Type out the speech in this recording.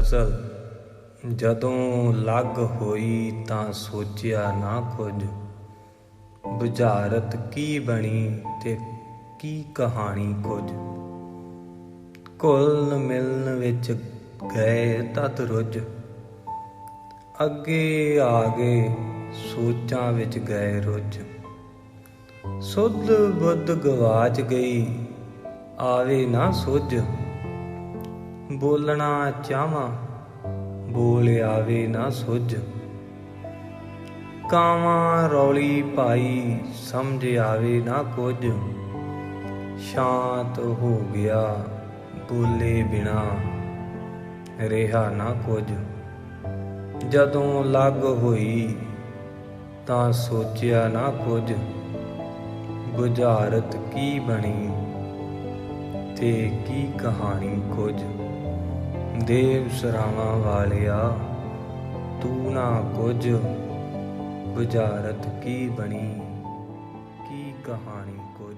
ਫਸਲ ਜਦੋਂ ਲੱਗ ਹੋਈ ਤਾਂ ਸੋਚਿਆ ਨਾ ਕੁਝ। ਬੁਝਾਰਤ ਕੀ ਬਣੀ ਤੇ ਕੀ ਕਹਾਣੀ ਕੁਝ। ਕੁਲ ਮਿਲਨ ਵਿੱਚ ਗਏ ਤਤ ਰੁੱਝ। ਅੱਗੇ ਆ ਗਏ ਸੋਚਾਂ ਵਿੱਚ ਗਏ ਰੁੱਝ। ਸੁਧ ਬੁੱਧ ਗਵਾਚ ਗਈ, ਆਵੇ ਨਾ ਸੁਝ। ਬੋਲਣਾ ਚਾਹਾਂ, ਬੋਲ ਆਵੇ ਨਾ ਸੁਝ। ਕਾਵਾਂ ਰੌਲੀ ਪਾਈ ਸਮਝ ਆਵੇ ਨਾ ਕੁਝ। ਸ਼ਾਂਤ ਹੋ ਗਿਆ ਬੋਲੇ ਬਿਨਾ ਰਿਹਾ ਨਾ ਕੁਝ। ਜਦੋਂ ਲੱਗ ਹੋਈ ਤਾਂ ਸੋਚਿਆ ਨਾ ਕੁਝ। ਗੁਜ਼ਾਰਤ ਕੀ ਬਣੀ ਤੇ ਕੀ ਕਹਾਣੀ ਕੁਝ। ਦੇਵ ਸਰਾਵਾਂ ਵਾਲਿਆ ਤੂੰ ਨਾ ਕੁਝ ਬੁਝਾਰਤ ਕੀ ਬਣੀ? ਕੀ ਕਹਾਣੀ ਕੁਝ?